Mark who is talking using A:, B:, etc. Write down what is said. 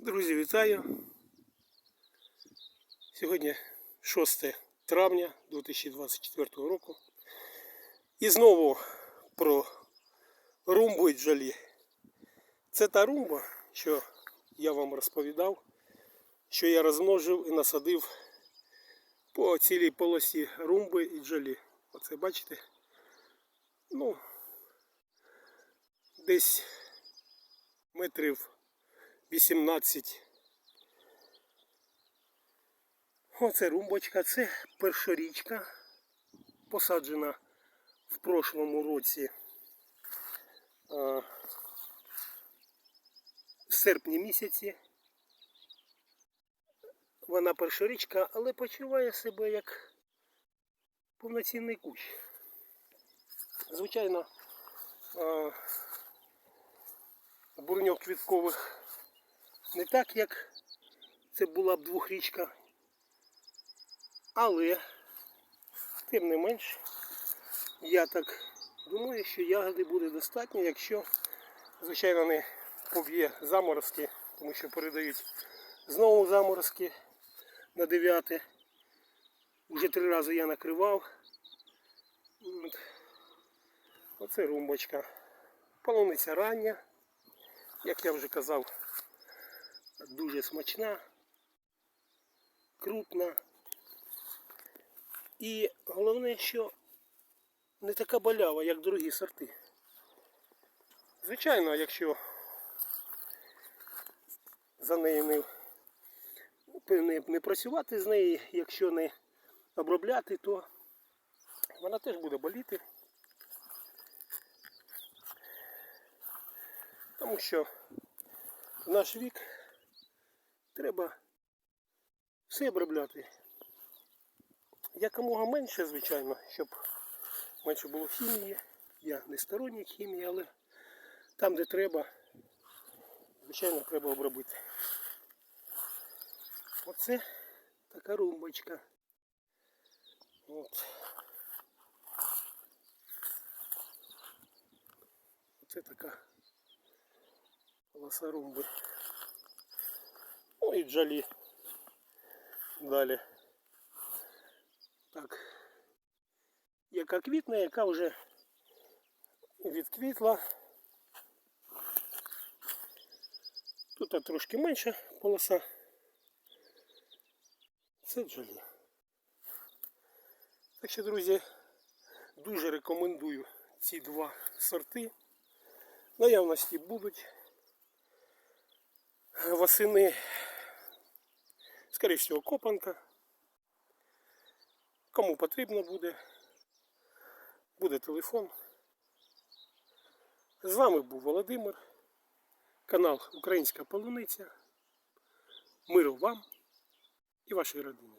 A: Друзі, вітаю! Сьогодні 6 травня 2024 року. І знову про румбу і джалі. Це та румба, що я вам розповідав, що я розмножив і насадив по цілій полосі румби і джалі. Оце бачите? Ну, десь метрів 18. Оце румбочка, це першорічка, посаджена в прошлому році в серпні місяці. Вона першорічка, але почуває себе як повноцінний кущ. Звичайно, бурньок квіткових не так, як це була б двохрічка. Але, тим не менш, я так думаю, що ягоди буде достатньо, якщо, звичайно, не поб'є заморозки, тому що передають знову заморозки на 9. Вже три рази я накривав. Оце румбочка. Полуниця рання, як я вже казав, дуже смачна, крупна. І головне, що не така болява, як другі сорти. Звичайно, якщо за нею не, не, не працювати з нею, якщо не обробляти, то вона теж буде боліти. Тому що в наш вік треба все обробляти. Якомога менше, звичайно, щоб менше було хімії. Я не сторонник хімії, але там, де треба, звичайно, треба обробити. Оце така румбочка. От. Оце така полоса румби. І джалі. Далі. Так. Яка квітне, яка вже відквітла. Тут трошки менша полоса. Це джалі. Так що, друзі, дуже рекомендую ці два сорти. Наявності будуть восени, скоріше всього, копанка. Кому потрібно буде, буде телефон. З вами був Володимир, канал Українська Полуниця. Миру вам і вашій родині.